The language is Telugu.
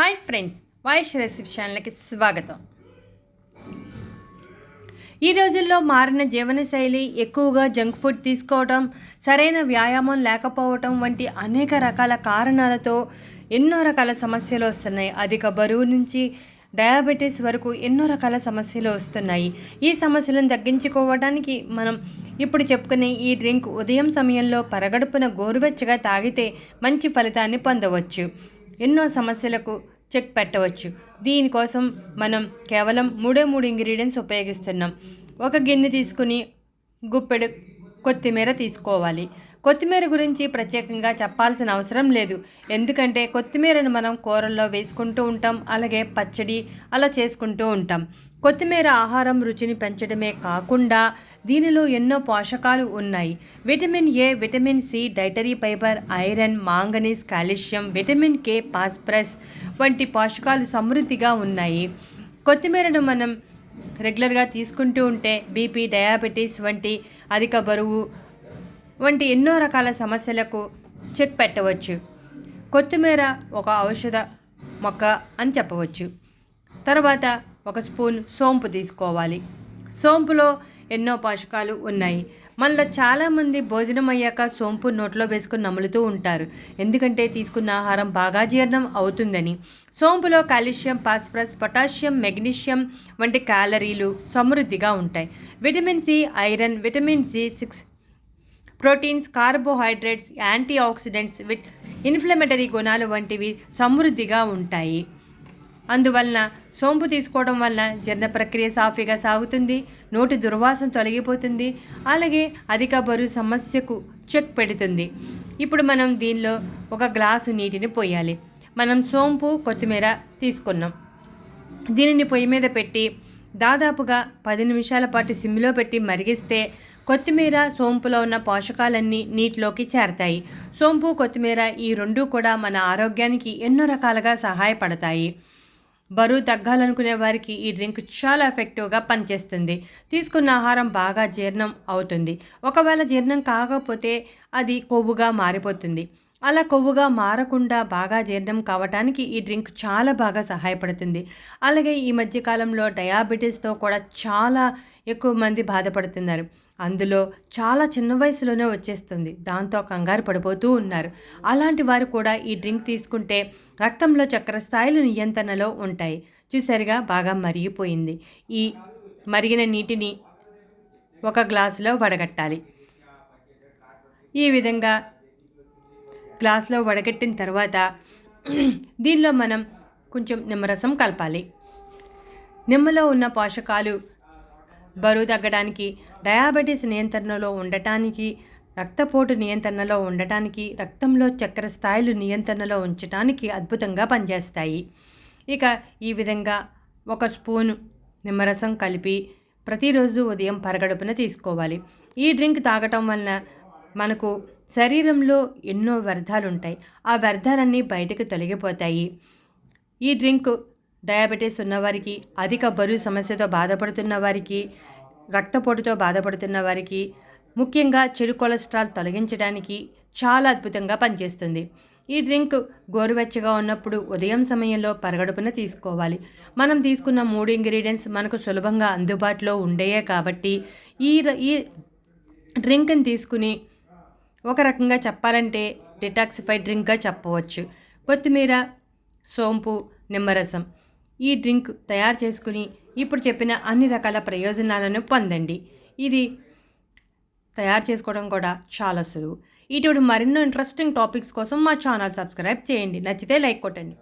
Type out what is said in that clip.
హాయ్ ఫ్రెండ్స్ వాయిస్ రెసిపీ ఛానల్కి స్వాగతం. ఈ రోజుల్లో మారిన జీవనశైలి ఎక్కువగా జంక్ ఫుడ్ తీసుకోవడం సరైన వ్యాయామం లేకపోవటం వంటి అనేక రకాల కారణాలతో ఎన్నో రకాల సమస్యలు వస్తున్నాయి. అధిక బరువు నుంచి డయాబెటీస్ వరకు ఎన్నో రకాల సమస్యలు వస్తున్నాయి. ఈ సమస్యలను తగ్గించుకోవడానికి మనం ఇప్పుడు చెప్పుకునే ఈ డ్రింక్ ఉదయం సమయంలో పరగడుపున గోరువెచ్చగా తాగితే మంచి ఫలితాన్ని పొందవచ్చు. ఎన్నో సమస్యలకు చెక్ పెట్టవచ్చు. దీనికోసం మనం కేవలం మూడే మూడు ఇంగ్రీడియంట్స్ ఉపయోగిస్తున్నాం. ఒక గిన్నె తీసుకుని గుప్పెడు కొత్తిమీర తీసుకోవాలి. కొత్తిమీర గురించి ప్రత్యేకంగా చెప్పాల్సిన అవసరం లేదు. ఎందుకంటే కొత్తిమీరను మనం కూరల్లో వేసుకుంటూ ఉంటాం అలాగే పచ్చడి అలా చేసుకుంటూ ఉంటాం. కొత్తిమీర ఆహారం రుచిని పెంచడమే కాకుండా దీనిలో ఎన్నో పోషకాలు ఉన్నాయి. Vitamin A vitamin C dietary fibre iron manganese calcium vitamin K phosphorus వంటి పోషకాలు సమృద్ధిగా ఉన్నాయి. కొత్తిమీరను మనం రెగ్యులర్గా తీసుకుంటూ ఉంటే బీపీ డయాబెటీస్ వంటి అధిక బరువు వంటి ఎన్నో రకాల సమస్యలకు చెక్ పెట్టవచ్చు. కొత్తిమీర ఒక ఔషధ మొక్క అని చెప్పవచ్చు. తర్వాత ఒక స్పూన్ సోంపు తీసుకోవాలి. సోంపులో ఎన్నో పోషకాలు ఉన్నాయి. మనలో చాలామంది భోజనం అయ్యాక సోంపు నోట్లో వేసుకుని నములుతూ ఉంటారు. ఎందుకంటే తీసుకున్న ఆహారం బాగా జీర్ణం అవుతుందని. సోంపులో కాల్షియం ఫాస్ఫరస్ పొటాషియం మెగ్నీషియం వంటి క్యాలరీలు సమృద్ధిగా ఉంటాయి. Vitamin C iron vitamin C six proteins carbohydrates antioxidants with inflammatory గుణాలు వంటివి సమృద్ధిగా ఉంటాయి. అందువలన సోంపు తీసుకోవడం వల్ల జీర్ణ ప్రక్రియ సాఫీగా సాగుతుంది నోటి దుర్వాసన తొలగిపోతుంది అలాగే అధిక బరువు సమస్యకు చెక్ పెడుతుంది. ఇప్పుడు మనం దీనిలో ఒక గ్లాసు నీటిని పోయాలి. మనం సోంపు కొత్తిమీర తీసుకున్నాం. దీనిని పొయ్యి మీద పెట్టి దాదాపుగా పది నిమిషాల పాటు సిమ్లో పెట్టి మరిగిస్తే కొత్తిమీర సోంపులో ఉన్న పోషకాలన్నీ నీటిలోకి చేరతాయి. సోంపు కొత్తిమీర ఈ రెండూ కూడా మన ఆరోగ్యానికి ఎన్నో రకాలుగా సహాయపడతాయి. బరువు తగ్గాలనుకునే వారికి ఈ డ్రింక్ చాలా ఎఫెక్టివ్గా పనిచేస్తుంది. తీసుకున్న ఆహారం బాగా జీర్ణం అవుతుంది. ఒకవేళ జీర్ణం కాకపోతే అది కొవ్వుగా మారిపోతుంది. అలా కొవ్వుగా మారకుండా బాగా జీర్ణం కావటానికి ఈ డ్రింక్ చాలా బాగా సహాయపడుతుంది. అలాగే ఈ మధ్యకాలంలో డయాబెటీస్తో కూడా చాలా ఎక్కువ మంది బాధపడుతున్నారు. అందులో చాలా చిన్న వయసులోనే వచ్చేస్తుంది. దాంతో కంగారు పడిపోతూ ఉన్నారు. అలాంటి వారు కూడా ఈ డ్రింక్ తీసుకుంటే రక్తంలో చక్కెర స్థాయిలు నియంత్రణలో ఉంటాయి. చూసారుగా బాగా మరిగిపోయింది. ఈ మరిగిన నీటిని ఒక గ్లాసులో వడగట్టాలి. ఈ విధంగా గ్లాసులో వడగట్టిన తర్వాత దీనిలో మనం కొంచెం నిమ్మరసం కలపాలి. నిమ్మలో ఉన్న పోషకాలు బరువు తగ్గడానికి డయాబెటీస్ నియంత్రణలో ఉండటానికి రక్తపోటు నియంత్రణలో ఉండటానికి రక్తంలో చక్కెర స్థాయిలు నియంత్రణలో ఉంచడానికి అద్భుతంగా పనిచేస్తాయి. ఇక ఈ విధంగా ఒక స్పూను నిమ్మరసం కలిపి ప్రతిరోజు ఉదయం పరగడుపున తీసుకోవాలి. ఈ డ్రింక్ తాగటం వలన మనకు శరీరంలో ఎన్నో వ్యర్థాలు ఉంటాయి ఆ వ్యర్థాలన్నీ బయటకు తొలగిపోతాయి. ఈ డ్రింక్ డయాబెటీస్ ఉన్నవారికి అధిక బరువు సమస్యతో బాధపడుతున్న వారికి రక్తపోటుతో బాధపడుతున్న వారికి ముఖ్యంగా చెడు కొలెస్ట్రాల్ తొలగించడానికి చాలా అద్భుతంగా పనిచేస్తుంది. ఈ డ్రింక్ గోరువెచ్చగా ఉన్నప్పుడు ఉదయం సమయంలో పరగడుపున తీసుకోవాలి. మనం తీసుకున్న మూడు ఇంగ్రీడియంట్స్ మనకు సులభంగా అందుబాటులో ఉండేయే కాబట్టి ఈ ఈ డ్రింక్ని తీసుకుని ఒక రకంగా చెప్పాలంటే డిటాక్సిఫైడ్ డ్రింక్గా చెప్పవచ్చు. కొత్తిమీర సోంపు నిమ్మరసం. ఈ డ్రింక్ తయారు చేసుకుని ఇప్పుడు చెప్పిన అన్ని రకాల ప్రయోజనాలను పొందండి. ఇది తయారు చేసుకోవడం కూడా చాలా సులువు. ఇటువంటి మరెన్నో ఇంట్రెస్టింగ్ టాపిక్స్ కోసం మా ఛానల్ సబ్స్క్రైబ్ చేయండి. నచ్చితే లైక్ కొట్టండి.